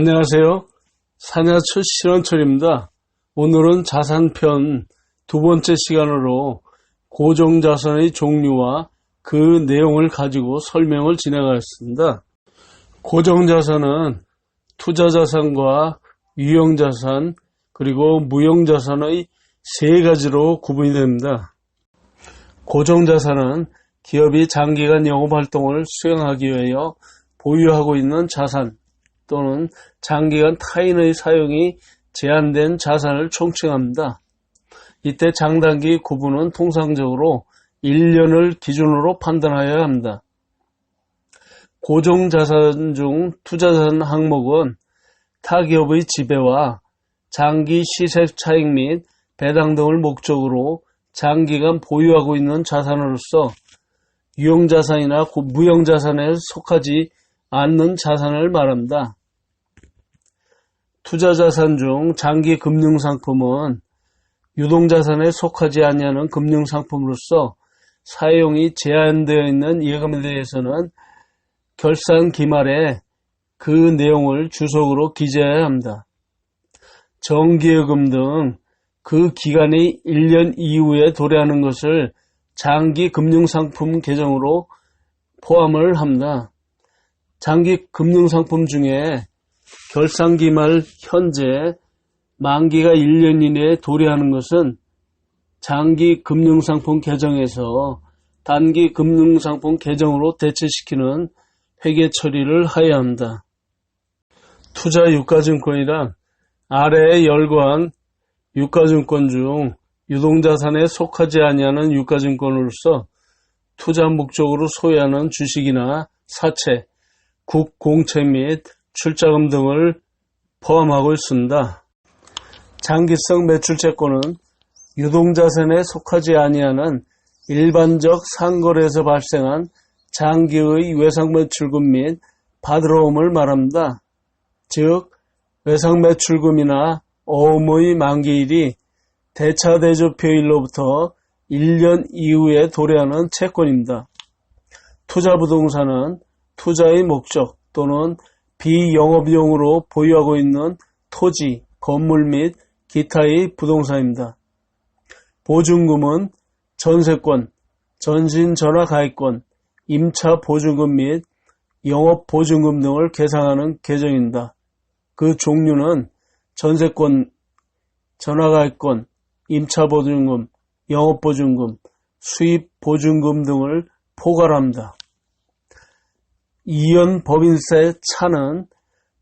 안녕하세요. 사냐초 신원철입니다. 오늘은 자산편 두 번째 시간으로 고정자산의 종류와 그 내용을 가지고 설명을 진행하였습니다. 고정자산은 투자자산과 유형자산 그리고 무형자산의 세 가지로 구분이 됩니다. 고정자산은 기업이 장기간 영업활동을 수행하기 위하여 보유하고 있는 자산 또는 장기간 타인의 사용이 제한된 자산을 총칭합니다. 이때 장단기 구분은 통상적으로 1년을 기준으로 판단하여야 합니다. 고정자산 중 투자자산 항목은 타기업의 지배와 장기 시세 차익 및 배당 등을 목적으로 장기간 보유하고 있는 자산으로서 유형자산이나 무형자산에 속하지 않는 자산을 말합니다. 투자자산 중 장기 금융상품은 유동자산에 속하지 아니하는 금융상품으로서 사용이 제한되어 있는 예금에 대해서는 결산 기말에 그 내용을 주석으로 기재해야 합니다. 정기예금 등 그 기간이 1년 이후에 도래하는 것을 장기 금융상품 계정으로 포함을 합니다. 장기 금융상품 중에 결산기 말 현재 만기가 1년 이내에 도래하는 것은 장기 금융상품 계정에서 단기 금융상품 계정으로 대체시키는 회계 처리를 하여야 합니다. 투자 유가증권이란 아래에 열거한 유가증권 중 유동자산에 속하지 아니하는 유가증권으로서 투자 목적으로 소유하는 주식이나 사채, 국공채 및 출자금 등을 포함하고 있습니다. 장기성 매출채권은 유동자산에 속하지 아니하는 일반적 상거래에서 발생한 장기의 외상매출금 및 받으러옴을 말합니다. 즉 외상매출금이나 어음의 만기일이 대차대조표일로부터 1년 이후에 도래하는 채권입니다. 투자부동산은 투자의 목적 또는 비영업용으로 보유하고 있는 토지, 건물 및 기타의 부동산입니다. 보증금은 전세권, 전신전화가입권, 임차 보증금 및 영업 보증금 등을 계상하는 계정입니다. 그 종류는 전세권, 전화가입권, 임차 보증금, 영업 보증금, 수입 보증금 등을 포괄합니다. 이연 법인세 차는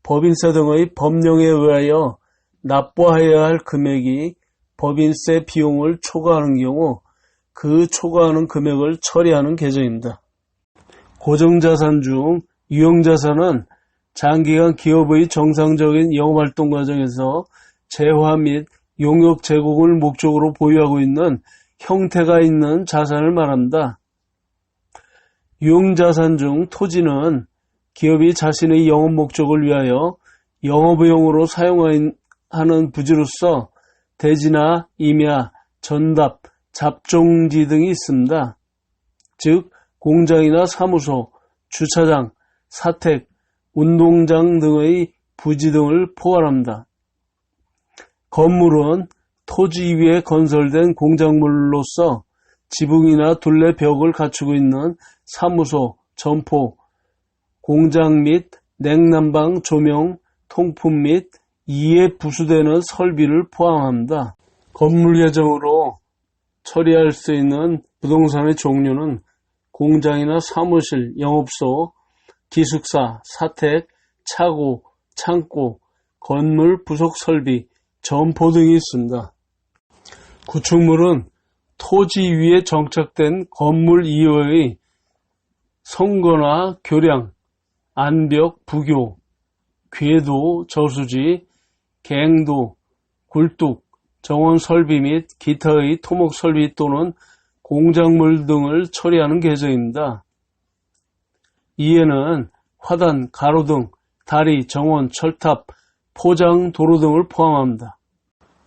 법인세 등의 법령에 의하여 납부하여야 할 금액이 법인세 비용을 초과하는 경우 그 초과하는 금액을 처리하는 계정입니다. 고정자산 중 유형자산은 장기간 기업의 정상적인 영업활동 과정에서 재화 및 용역 제공을 목적으로 보유하고 있는 형태가 있는 자산을 말합니다. 유형자산 중 토지는 기업이 자신의 영업 목적을 위하여 영업용으로 사용하는 부지로서 대지나 임야, 전답, 잡종지 등이 있습니다. 즉 공장이나 사무소, 주차장, 사택, 운동장 등의 부지 등을 포괄합니다. 건물은 토지 위에 건설된 공작물로서 지붕이나 둘레 벽을 갖추고 있는 사무소, 점포, 공장 및 냉난방, 조명, 통풍 및 이에 부수되는 설비를 포함합니다. 건물 예정으로 처리할 수 있는 부동산의 종류는 공장이나 사무실, 영업소, 기숙사, 사택, 차고, 창고, 건물 부속 설비, 점포 등이 있습니다. 구축물은 토지 위에 정착된 건물 이외의 성거나 교량, 안벽, 부교, 궤도, 저수지, 갱도, 굴뚝, 정원 설비 및 기타의 토목 설비 또는 공작물 등을 처리하는 계정입니다. 이에는 화단, 가로등, 다리, 정원, 철탑, 포장, 도로 등을 포함합니다.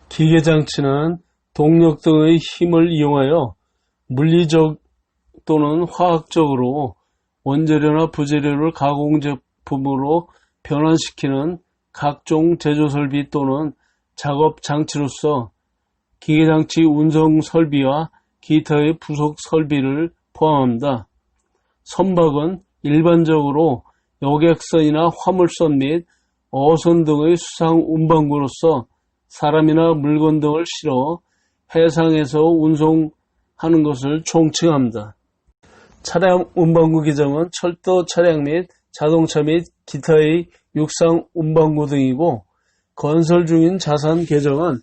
기계장치는 동력 등의 힘을 이용하여 물리적 또는 화학적으로 원재료나 부재료를 가공 제품으로 변환시키는 각종 제조 설비 또는 작업 장치로서 기계장치 운송 설비와 기타의 부속 설비를 포함합니다. 선박은 일반적으로 여객선이나 화물선 및 어선 등의 수상 운반구로서 사람이나 물건 등을 실어 해상에서 운송하는 것을 총칭합니다. 차량 운반구 규정은 철도 차량 및 자동차 및 기타의 육상 운반구 등이고 건설 중인 자산 계정은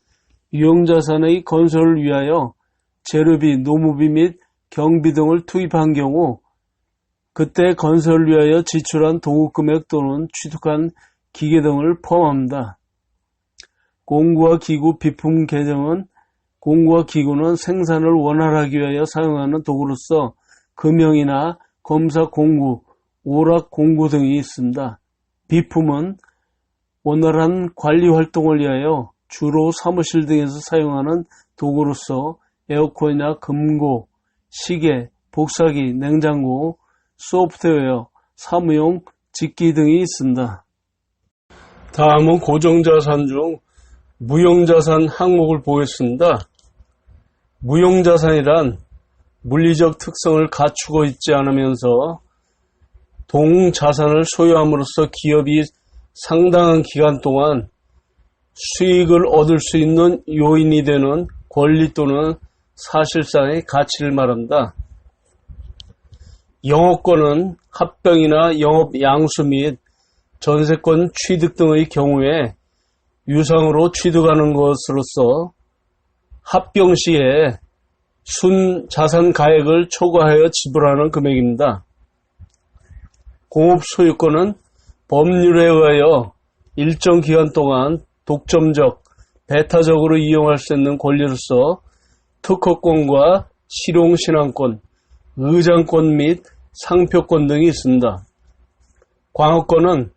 유형자산의 건설을 위하여 재료비, 노무비 및 경비 등을 투입한 경우 그때 건설을 위하여 지출한 도구 금액 또는 취득한 기계 등을 포함합니다. 공구와 기구 비품 계정은 공구와 기구는 생산을 원활하기 위하여 사용하는 도구로서 금형이나 검사 공구, 오락 공구 등이 있습니다. 비품은 원활한 관리 활동을 위하여 주로 사무실 등에서 사용하는 도구로서 에어컨이나 금고, 시계, 복사기, 냉장고, 소프트웨어, 사무용 직기 등이 있습니다. 다음은 고정자산 중 무형자산 항목을 보겠습니다. 무형자산이란 물리적 특성을 갖추고 있지 않으면서 동자산을 소유함으로써 기업이 상당한 기간 동안 수익을 얻을 수 있는 요인이 되는 권리 또는 사실상의 가치를 말한다. 영업권은 합병이나 영업 양수 및 전세권 취득 등의 경우에 유상으로 취득하는 것으로서 합병 시에 순 자산 가액을 초과하여 지불하는 금액입니다. 공업 소유권은 법률에 의하여 일정 기간 동안 독점적, 배타적으로 이용할 수 있는 권리로서 특허권과 실용신앙권, 의장권 및 상표권 등이 있습니다. 광업권은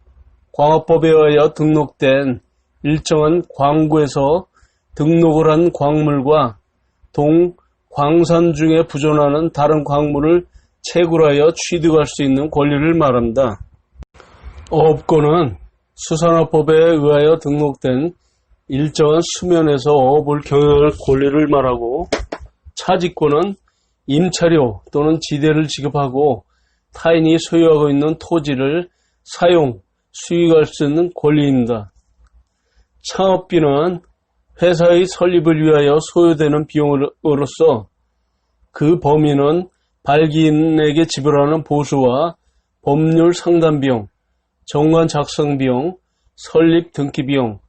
광업법에 의하여 등록된 일정한 광구에서 등록을 한 광물과 동 광산 중에 부존하는 다른 광물을 채굴하여 취득할 수 있는 권리를 말합니다. 어업권은 수산업법에 의하여 등록된 일정한 수면에서 어업을 경영할 권리를 말하고 차지권은 임차료 또는 지대를 지급하고 타인이 소유하고 있는 토지를 사용, 수익할 수 있는 권리입니다. 창업비는 회사의 설립을 위하여 소요되는 비용으로서 그 범위는 발기인에게 지불하는 보수와 법률 상담 비용, 정관 작성 비용, 설립 등기 비용,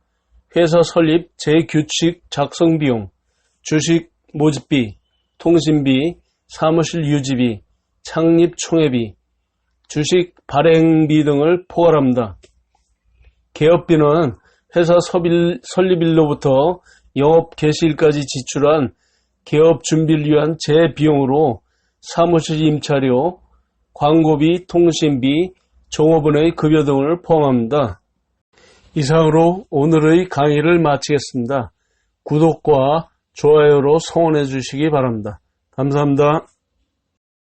회사 설립 재규칙 작성 비용, 주식 모집비, 통신비, 사무실 유지비, 창립 총회비, 주식 발행비 등을 포괄합니다. 개업비는 회사 설립일로부터 영업 개시일까지 지출한 개업 준비를 위한 재비용으로 사무실 임차료, 광고비, 통신비, 종업원의 급여 등을 포함합니다. 이상으로 오늘의 강의를 마치겠습니다. 구독과 좋아요로 성원해 주시기 바랍니다. 감사합니다.